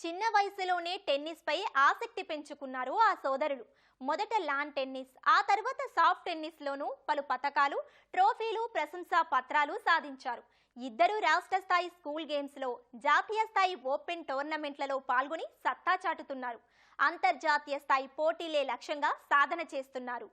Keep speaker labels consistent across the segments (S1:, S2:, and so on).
S1: చిన్న వయసులోనే టెన్నిస్ పై ఆసక్తి పెంచుకున్నారు ఆ సోదరులు మొదట లాన్ టెన్నిస్ ఆ తర్వాత సాఫ్ట్ టెన్నిస్ లోనూ పలు పతకాలు ట్రోఫీలు ప్రశంసా పత్రాలు సాధించారు. ఇద్దరు రాష్ట్ర స్థాయి స్కూల్ గేమ్స్లో జాతీయ స్థాయి ఓపెన్ టోర్నమెంట్లలో పాల్గొని సత్తా చాటుతున్నారు. అంతర్జాతీయ స్థాయి పోటీలే లక్ష్యంగా సాధన చేస్తున్నారు.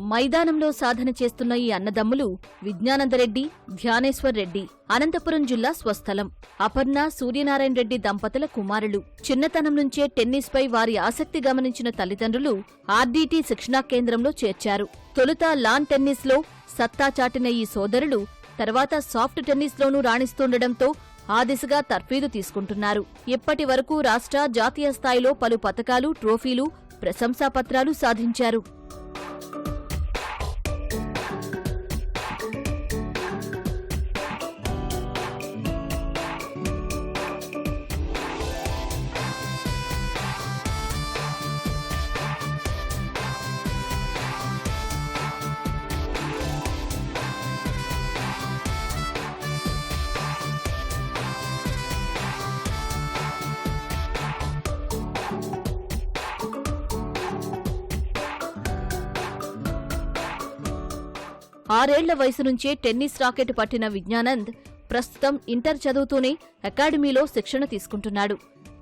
S2: మైదానంలో సాధన చేస్తున్న ఈ అన్నదమ్ములు విజ్ఞానందరెడ్డి ధ్యానేశ్వర్ రెడ్డి అనంతపురం జిల్లా స్వస్థలం అపర్ణ సూర్యనారాయణ రెడ్డి దంపతుల కుమారులు. చిన్నతనం నుంచే టెన్నిస్ పై వారి ఆసక్తి గమనించిన తల్లిదండ్రులు ఆర్డీటీ శిక్షణా కేంద్రంలో చేర్చారు. తొలుత లాన్ టెన్నిస్లో సత్తా చాటిన ఈ సోదరులు తర్వాత సాఫ్ట్ టెన్నిస్ లోనూ రాణిస్తుండటంతో ఆ దిశగా తర్ఫీదు తీసుకుంటున్నారు. ఇప్పటి వరకు రాష్ట్ర జాతీయ స్థాయిలో పలు పథకాలు ట్రోఫీలు ప్రశంసాపత్రాలు సాధించారు. ఆరేళ్ళ వయసు నుంచే టెన్నిస్ రాకెట్ పట్టిన విజ్ఞానంద్ ప్రస్తుతం ఇంటర్ చదువుతూనే అకాడమీలో శిక్షణ తీసుకుంటున్నాడు.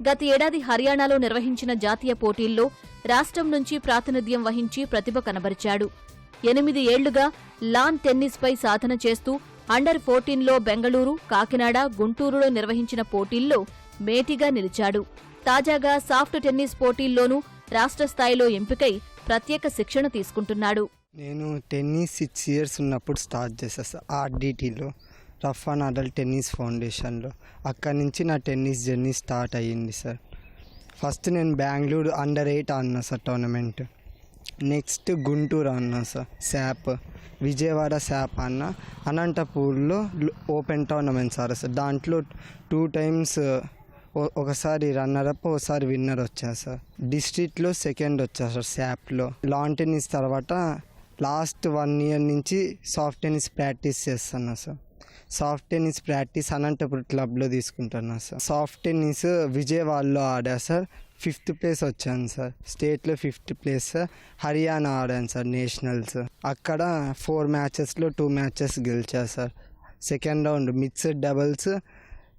S2: గత ఏడాది హర్యానాలో నిర్వహించిన జాతీయ పోటీల్లో రాష్ట్రం నుంచి ప్రాతినిధ్యం వహించి ప్రతిభ కనబరిచాడు. ఎనిమిది ఏళ్ళుగా లాన్ టెన్నిస్పై సాధన చేస్తూ అండర్ ఫోర్టీన్లో బెంగళూరు కాకినాడ గుంటూరులో నిర్వహించిన పోటీల్లో మేటిగా నిలిచాడు. తాజాగా సాఫ్ట్ టెన్నిస్ పోటీల్లోనూ రాష్ట్ర స్థాయిలో ఎంపికై ప్రత్యేక శిక్షణ తీసుకుంటున్నాడు.
S3: నేను టెన్నిస్ సిక్స్ ఇయర్స్ ఉన్నప్పుడు స్టార్ట్ చేసా సార్ ఆర్డిటీలో. రఫ్ అండ్ అడల్ట్ టెన్నిస్ ఫౌండేషన్లో. అక్కడి నుంచి నా టెన్నిస్ జర్నీ స్టార్ట్ అయ్యింది సార్. ఫస్ట్ నేను బెంగళూరు అండర్ ఎయిట్ ఆడినా సార్ టోర్నమెంట్. నెక్స్ట్ గుంటూరు అన్నా సార్ శాప్. విజయవాడ శాప్ అన్న అనంతపూర్లో ఓపెన్ టోర్నమెంట్స్ సార్ సార్. దాంట్లో టూ టైమ్స్ ఒకసారి రన్నర్ అప్ ఒకసారి విన్నర్ వచ్చా సార్. డిస్ట్రిక్ట్లో సెకండ్ వచ్చా సార్ శాప్లో. లాన్ టెన్నిస్ తర్వాత లాస్ట్ వన్ ఇయర్ నుంచి సాఫ్ట్ టెన్నిస్ ప్రాక్టీస్ చేస్తున్నా sir. Soft tennis practice Anantapuram క్లబ్లో తీసుకుంటున్నా సార్. సాఫ్ట్ టెన్నిస్ విజయవాడలో ఆడా సార్. ఫిఫ్త్ ప్లేస్ వచ్చాను సార్. స్టేట్లో ఫిఫ్త్ ప్లేస్ సార్. హర్యానా ఆడాను సార్ నేషనల్స్ అక్కడ ఫోర్ మ్యాచెస్లో two matches గెలిచా sir. Second round mixed doubles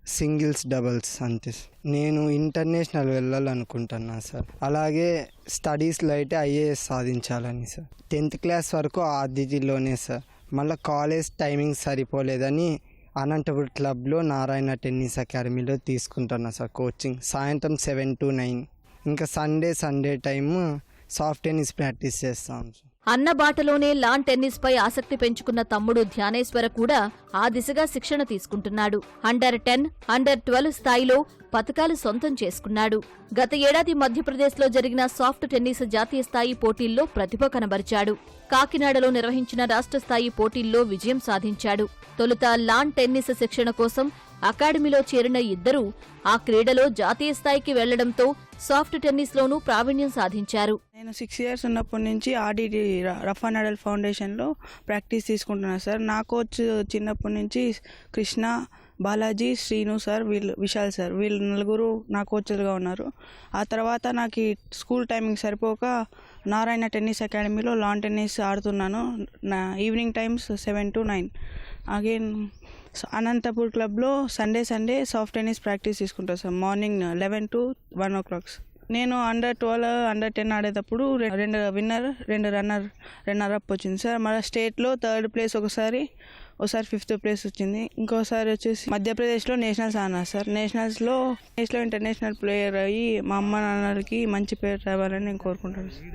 S3: singles doubles అంతే నేను ఇంటర్నేషనల్ వెళ్ళాలనుకుంటున్నా సార్. అలాగే స్టడీస్లో అయితే ఐఏఎస్ సాధించాలని సార్. టెన్త్ క్లాస్ వరకు ఆదితిలోనే సార్. మళ్ళీ కాలేజ్ టైమింగ్ సరిపోలేదని అనంతపురం క్లబ్లో నారాయణ టెన్నిస్ అకాడమీలో తీసుకుంటున్నా సార్ కోచింగ్. సాయంత్రం సెవెన్ టు నైన్. ఇంకా Sunday Sunday time soft tennis practice చేస్తాం సార్.
S2: అన్న బాటలోనే లాన్ టెన్నిస్ పై ఆసక్తి పెంచుకున్న తమ్ముడు ధ్యానేశ్వర కూడా ఆ దిశగా శిక్షణ తీసుకుంటున్నాడు. అండర్ టెన్ అండర్ ట్వెల్వ్ స్థాయిలో పథకాలు సొంతం చేసుకున్నాడు. గత ఏడాది మధ్యప్రదేశ్లో జరిగిన సాఫ్ట్ టెన్నిస్ జాతీయ స్థాయి పోటీల్లో ప్రతిభ కనబరిచాడు. కాకినాడలో నిర్వహించిన రాష్ట్ర స్థాయి పోటీల్లో విజయం సాధించాడు. తొలుత లాన్ టెన్నిస్ శిక్షణ కోసం అకాడమీలో చేరిన ఇద్దరూ ఆ క్రీడలో జాతీయ స్థాయికి వెళ్ళడంతో సాఫ్ట్ టెన్నిస్లోనూ ప్రావీణ్యం సాధించారు.
S4: నేను సిక్స్ ఇయర్స్ ఉన్నప్పటి నుంచి ఆర్డిటి రఫ్ అండ్ అడల్ ఫౌండేషన్లో ప్రాక్టీస్ తీసుకుంటున్నాను సార్ నా కోచ్ చిన్నప్పటి నుంచి కృష్ణ బాలాజీ శ్రీను సార్ వీళ్ళు విశాల్ సార్ వీళ్ళు నలుగురు నా కోచ్లుగా ఉన్నారు. ఆ తర్వాత నాకు ఈ స్కూల్ టైమింగ్ సరిపోక నారాయణ టెన్నిస్ అకాడమీలో లాన్ టెన్నిస్ ఆడుతున్నాను. నా evening times seven to nine again Anantapur క్లబ్లో Sunday Sunday soft tennis practice తీసుకుంటాను sir morning eleven to one o'clocks నేను అండర్ ట్వెల్వ్ అండర్ టెన్ ఆడేటప్పుడు రెండు విన్నర్ రెండు రన్నర్ రన్నర్ అప్ వచ్చింది. సార్ మళ్ళీ స్టేట్లో థర్డ్ ప్లేస్ ఒకసారి ఒకసారి ఫిఫ్త్ ప్లేస్ వచ్చింది. ఇంకోసారి వచ్చేసి మధ్యప్రదేశ్లో నేషనల్స్ ఆడినా సార్. నేషనల్స్లో నేషనల్ ఇంటర్నేషనల్ ప్లేయర్ అయ్యి మా అమ్మ నాన్నలకి మంచి పేరు రావాలని నేను కోరుకుంటాను సార్.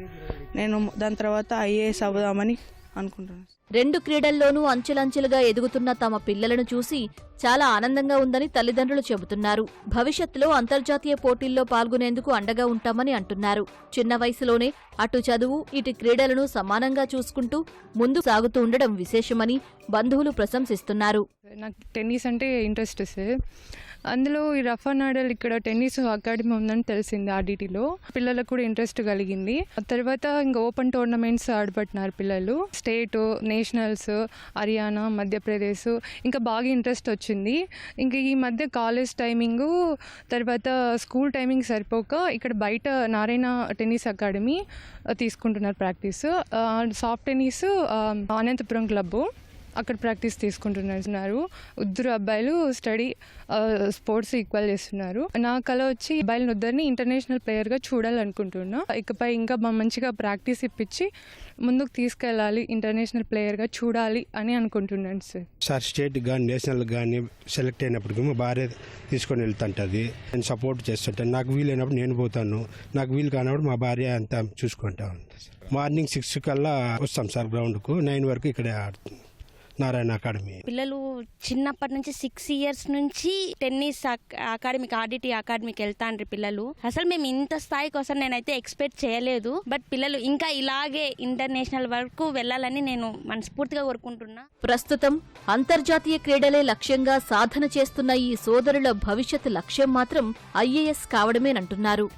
S4: నేను దాని తర్వాత ఐఏఎస్ అవుదామని అనుకుంటున్నాను.
S2: రెండు క్రీడల్లోనూ అంచెలంచెలుగా ఎదుగుతున్న తమ పిల్లలను చూసి చాలా ఆనందంగా ఉందని తల్లిదండ్రులు చెబుతున్నారు. భవిష్యత్తులో అంతర్జాతీయ పోటీల్లో పాల్గొనేందుకు అండగా ఉంటామని అంటున్నారు. చిన్న వయసులోనే అటు చదువు ఇటు క్రీడలను సమానంగా చూసుకుంటూ ముందు సాగుతూ ఉండడం విశేషమని బంధువులు ప్రశంసిస్తున్నారు.
S5: నాకు టెన్నిస్ అంటే ఇంట్రెస్ట్ సార్. అందులో ఈ రఫా నాడల్ ఇక్కడ టెన్నిస్ అకాడమీ ఉందని తెలిసింది ఆర్డిటీలో పిల్లలకు కూడా ఇంట్రెస్ట్ కలిగింది. తర్వాత ఇంకా ఓపెన్ టోర్నమెంట్స్ ఆడబట్టినారు పిల్లలు. స్టేట్ నేషనల్స్ హర్యానా మధ్యప్రదేశ్ ఇంకా బాగా ఇంట్రెస్ట్ వచ్చింది. ఇంకా ఈ మధ్య కాలేజ్ టైమింగ్ తర్వాత స్కూల్ టైమింగ్ సరిపోక ఇక్కడ బయట నారాయణ టెన్నిస్ అకాడమీ తీసుకుంటున్నారు practice. Soft tennis Anantapuram club అక్కడ ప్రాక్టీస్ తీసుకుంటున్నారు. ఇద్దరు అబ్బాయిలు స్టడీ స్పోర్ట్స్ ఈక్వల్ చేస్తున్నారు. నా కళ వచ్చి అబ్బాయిలను ఇద్దరిని ఇంటర్నేషనల్ ప్లేయర్గా చూడాలనుకుంటున్నా. ఇకపై ఇంకా మంచిగా ప్రాక్టీస్ ఇప్పించి ముందుకు తీసుకెళ్ళాలి ఇంటర్నేషనల్ ప్లేయర్గా చూడాలి అని అనుకుంటున్నాను సార్.
S6: సార్ స్టేట్ కానీ నేషనల్ కానీ సెలెక్ట్ అయినప్పటికీ మా భార్య తీసుకొని వెళ్తుంటుంది. నేను సపోర్ట్ చేస్తుంటాను. నాకు వీలైనప్పుడు నేను పోతాను. నాకు వీలు కానప్పుడు మా భార్య అంతా చూసుకుంటా ఉంటుంది సార్. మార్నింగ్ సిక్స్ కల్లా వస్తాం సార్ గ్రౌండ్కు. నైన్ వరకు ఇక్కడే ఆడుతుంది నారాయణ అకాడమీ.
S7: పిల్లలు చిన్నప్పటి నుంచి సిక్స్ ఇయర్స్ నుంచి టెన్నిస్ అక్- అకాడమీకి ఆర్డిటీ అకాడమీకి వెళ్తాండ్రి పిల్లలు. అసలు మేము ఇంత స్థాయికి వస్తాం నేనైతే ఎక్స్పెక్ట్ చేయలేదు. బట్ పిల్లలు ఇంకా ఇలాగే ఇంటర్నేషనల్ వరకు వెళ్ళాలని నేను మనస్ఫూర్తిగా కోరుకుంటున్నా.
S2: ప్రస్తుతం అంతర్జాతీయ క్రీడలే లక్ష్యంగా సాధన చేస్తున్న ఈ సోదరుల భవిష్యత్ లక్ష్యం మాత్రం ఐఏఎస్ కావడమేనంటున్నారు.